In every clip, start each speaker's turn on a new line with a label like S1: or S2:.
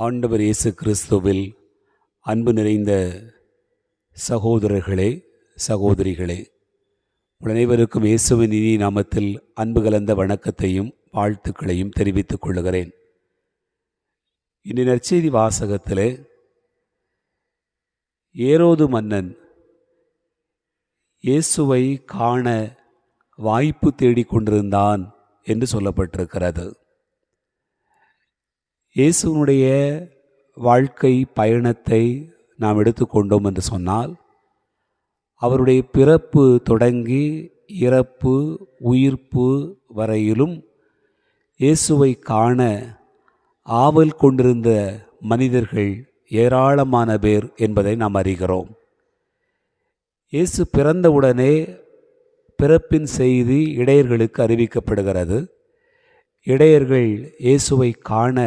S1: ஆண்டவர் இயேசு கிறிஸ்துவில் அன்பு நிறைந்த சகோதரர்களே சகோதரிகளே அனைவருக்கும் இயேசுவின் இனி நாமத்தில் அன்பு கலந்த வணக்கத்தையும் வாழ்த்துக்களையும் தெரிவித்துக் கொள்கிறேன் இன்று நற்செய்தி வாசகத்திலே ஏரோது மன்னன் இயேசுவை காண வாய்ப்பு தேடிக் கொண்டிருந்தான் என்று சொல்லப்பட்டிருக்கிறது. இயேசுனுடைய வாழ்க்கை பயணத்தை நாம் எடுத்துக்கொண்டோம் என்று சொன்னால் அவருடைய பிறப்பு தொடங்கி இறப்பு உயிர்ப்பு வரையிலும் இயேசுவை காண ஆவல் கொண்டிருந்த மனிதர்கள் ஏராளமான பேர் என்பதை நாம் அறிகிறோம். இயேசு பிறந்தவுடனே பிறப்பின் செய்தி இடையர்களுக்கு அறிவிக்கப்படுகிறது. இடையர்கள் இயேசுவை காண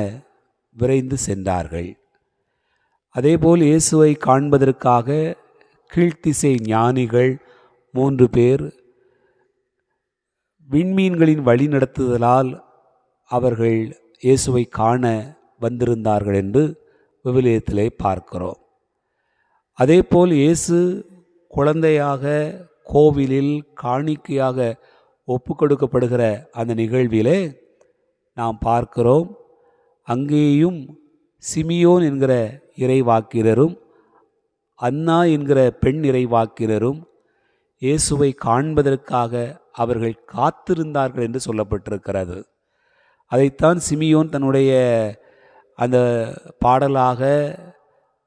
S1: விரைந்து சென்றார்கள். அதேபோல் இயேசுவை காண்பதற்காக கீழ்த்திசை ஞானிகள் மூன்று பேர் விண்மீன்களின் வழிநடத்துதலால் அவர்கள் இயேசுவை காண வந்திருந்தார்கள் என்று விவிலியத்திலே பார்க்கிறோம். அதேபோல் இயேசு குழந்தையாக கோவிலில் காணிக்கையாக ஒப்பு கொடுக்கப்படுகிற அந்த நிகழ்விலே நாம் பார்க்கிறோம். அங்கேயும் சிமியோன் என்கிற இறைவாக்கிரரும் அன்னா என்கிற பெண் இறைவாக்கிரரும் இயேசுவை காண்பதற்காக அவர்கள் காத்திருந்தார்கள் என்று சொல்லப்பட்டிருக்கிறது. அதைத்தான் சிமியோன் தன்னுடைய அந்த பாடலாக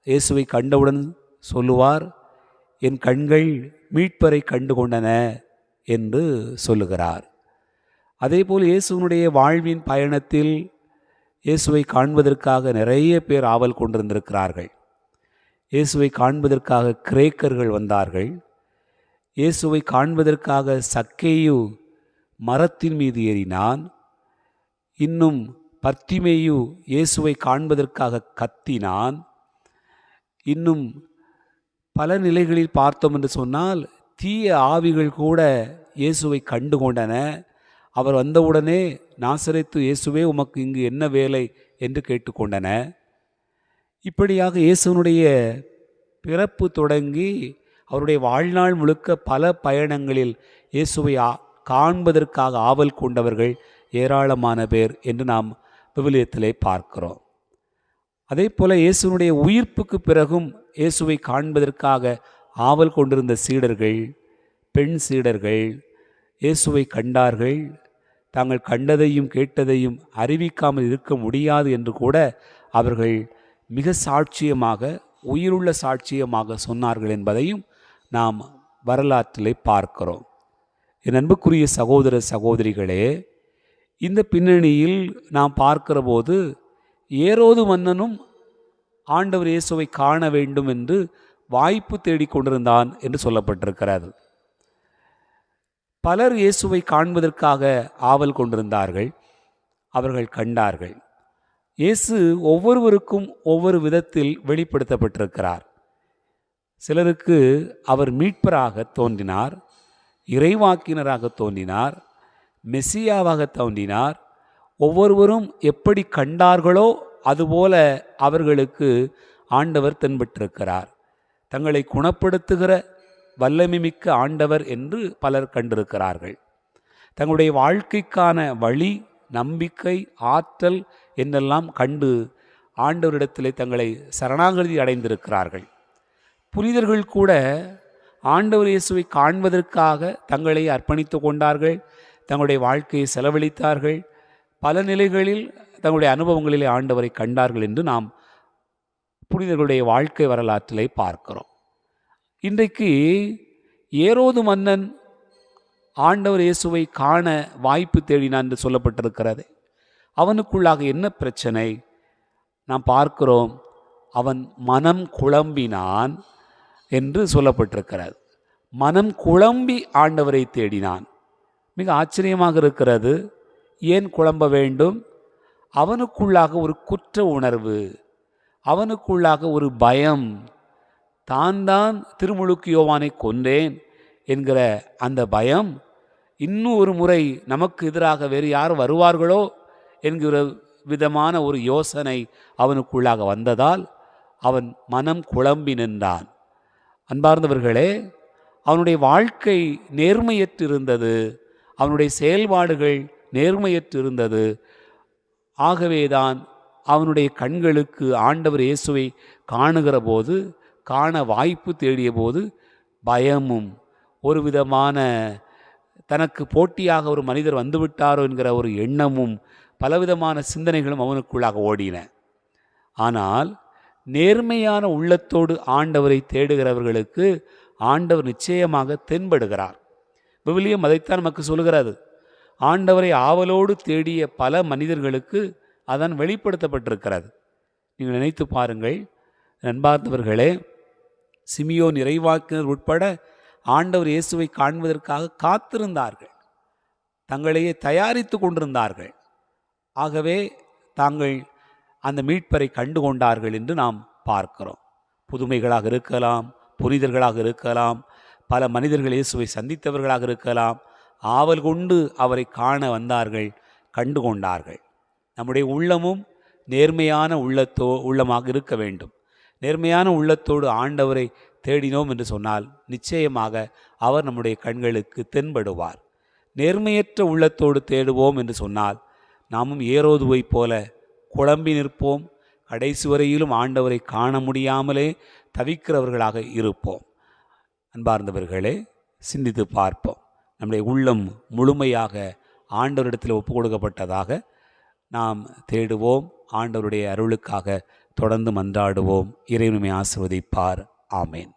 S1: இயேசுவை கண்டவுடன் சொல்லுவார் என் கண்கள் மீட்பரை கண்டு கொண்டன என்று சொல்லுகிறார். அதேபோல் இயேசுவனுடைய வாழ்வின் பயணத்தில் இயேசுவை காண்பதற்காக நிறைய பேர் ஆவல் கொண்டிருந்திருக்கிறார்கள். இயேசுவை காண்பதற்காக கிரேக்கர்கள் வந்தார்கள். இயேசுவை காண்பதற்காக சக்கேயு மரத்தின் மீது ஏறினான். இன்னும் பர்த்திமேயு இயேசுவை காண்பதற்காக கத்தினான். இன்னும் பல நிலைகளில் பார்த்தோம் என்று சொன்னால் தீய ஆவிகள் கூட இயேசுவை கண்டு கொண்டன அவர் வந்தவுடனே நாசரைத்து இயேசுவே உமக்கு இங்கு என்ன வேலை என்று கேட்டுக்கொண்டன. இப்படியாக இயேசுனுடைய பிறப்பு தொடங்கி அவருடைய வாழ்நாள் முழுக்க பல பயணங்களில் இயேசுவை காண்பதற்காக ஆவல் கொண்டவர்கள் ஏராளமான பேர் என்று நாம் விவிலியத்திலே பார்க்கிறோம். அதே போல இயேசுனுடைய உயிர்ப்புக்கு பிறகும் இயேசுவை காண்பதற்காக ஆவல் கொண்டிருந்த சீடர்கள் பெண் சீடர்கள் இயேசுவை கண்டார்கள் தாங்கள் கண்டதையும் கேட்டதையும் அறிவிக்காமல் இருக்க முடியாது என்று கூட அவர்கள் மிக சாட்சியமாக உயிருள்ள சாட்சியமாக சொன்னார்கள் என்பதையும் நாம் வரலாற்றிலே பார்க்கிறோம். என் அன்புக்குரிய சகோதர சகோதரிகளே இந்த பின்னணியில் நாம் பார்க்கிற போது ஏரோது மன்னனும் ஆண்டவர் இயேசுவை காண வேண்டும் என்று வாய்ப்பு தேடிக்கொண்டிருந்தான் என்று சொல்லப்பட்டிருக்கிறது. பலர் இயேசுவை காண்பதற்காக ஆவல் கொண்டிருந்தார்கள் அவர்கள் கண்டார்கள். இயேசு ஒவ்வொருவருக்கும் ஒவ்வொரு விதத்தில் வெளிப்படுத்தப்பட்டிருக்கிறார். சிலருக்கு அவர் மீட்பராக தோன்றினார் இறைவாக்கினராக தோன்றினார் மெஸ்ஸியாவாக தோன்றினார். ஒவ்வொருவரும் எப்படி கண்டார்களோ அதுபோல அவர்களுக்கு ஆண்டவர் தென்பட்டிருக்கிறார். தங்களை குணப்படுத்துகிற வல்லமை மிக்க ஆண்டவர் என்று பலர் கண்டிருக்கிறார்கள். தங்களுடைய வாழ்க்கைக்கான வழி நம்பிக்கை ஆற்றல் என்றெல்லாம் கண்டு ஆண்டவரிடத்திலே தங்களை சரணாகதி அடைந்திருக்கிறார்கள். புனிதர்கள் கூட ஆண்டவர் இயேசுவை காண்பதற்காக தங்களை அர்ப்பணித்து கொண்டார்கள் தங்களுடைய வாழ்க்கையை செலவழித்தார்கள். பல நிலைகளில் தங்களுடைய அனுபவங்களிலே ஆண்டவரை கண்டார்கள் என்று நாம் புனிதர்களுடைய வாழ்க்கை வரலாற்றிலே பார்க்கிறோம். இன்றைக்கு ஏரோது மன்னன் ஆண்டவர் இயேசுவை காண வாய்ப்பு தேடினான் என்று சொல்லப்பட்டிருக்கிறது. அவனுக்குள்ளாக என்ன பிரச்சனை? நாம் பார்க்கிறோம் அவன் மனம் குழம்பினான் என்று சொல்லப்பட்டிருக்கிறது. மனம் குழம்பி ஆண்டவரை தேடினான். மிக ஆச்சரியமாக இருக்கிறது. ஏன் குழம்ப வேண்டும்? அவனுக்குள்ளாக ஒரு குற்ற உணர்வு அவனுக்குள்ளாக ஒரு பயம் தான் தான் திருமுழுக்கு யோவானை கொன்றேன் என்கிற அந்த பயம் இன்னும் ஒரு முறை நமக்கு எதிராக வேறு யார் வருவார்களோ என்கிற விதமான ஒரு யோசனை அவனுக்குள்ளாக வந்ததால் அவன் மனம் குழம்பி நின்றான். அன்பார்ந்தவர்களே அவனுடைய வாழ்க்கை நேர்மையற்றிருந்தது. அவனுடைய செயல்பாடுகள் நேர்மையற்றிருந்தது. ஆகவேதான் அவனுடைய கண்களுக்கு ஆண்டவர் இயேசுவை காணுகிற போது காண வாய்ப்பு தேடிய போது பயமும். ஒரு விதமான தனக்கு போட்டியாக ஒரு மனிதர் வந்துவிட்டாரோ என்கிற ஒரு எண்ணமும் பலவிதமான சிந்தனைகளும் அவனுக்குள்ளாக ஓடின. ஆனால் நேர்மையான உள்ளத்தோடு ஆண்டவரை தேடுகிறவர்களுக்கு ஆண்டவர் நிச்சயமாக தென்படுகிறார். விவிலியம் அதைத்தான் நமக்கு சொல்கிறது ஆண்டவரை ஆவலோடு தேடிய பல மனிதர்களுக்கு அதான் வெளிப்படுத்தப்பட்டிருக்கிறது. நீங்கள் நினைத்து பாருங்கள் நண்பார்ந்தவர்களே சிமியோ நிறைவாக்கினர் உட்பட ஆண்டவர் இயேசுவை காண்பதற்காக காத்திருந்தார்கள். தங்களையே தயாரித்து கொண்டிருந்தார்கள். ஆகவே தாங்கள் அந்த மீட்பரை கண்டு கொண்டார்கள் என்று நாம் பார்க்கிறோம். புதுமைகளாக இருக்கலாம் புனிதர்களாக இருக்கலாம் பல மனிதர்கள் இயேசுவை சந்தித்தவர்களாக இருக்கலாம் ஆவல் கொண்டு அவரை காண வந்தார்கள் கண்டு கொண்டார்கள். நம்முடைய உள்ளமும் நேர்மையான உள்ளத்தோ உள்ளமாக இருக்க வேண்டும். நேர்மையான உள்ளத்தோடு ஆண்டவரை தேடினோம் என்று சொன்னால் நிச்சயமாக அவர் நம்முடைய கண்களுக்கு தென்படுவார். நேர்மையற்ற உள்ளத்தோடு தேடுவோம் என்று சொன்னால் நாமும் ஏரோதுவை போல குழம்பி நிற்போம். கடைசி வரையிலும் ஆண்டவரை காண முடியாமலே தவிக்கிறவர்களாக இருப்போம். அன்பார்ந்தவர்களே சிந்தித்து பார்ப்போம். நம்முடைய உள்ளம் முழுமையாக ஆண்டவரிடத்தில் ஒப்பு கொடுக்கப்பட்டதாக நாம் தேடுவோம். ஆண்டவருடைய அருளுக்காக தொடர்ந்து மன்றாடுவோம். இறைவனுமை ஆசிர்வதிப்பார். ஆமேன்.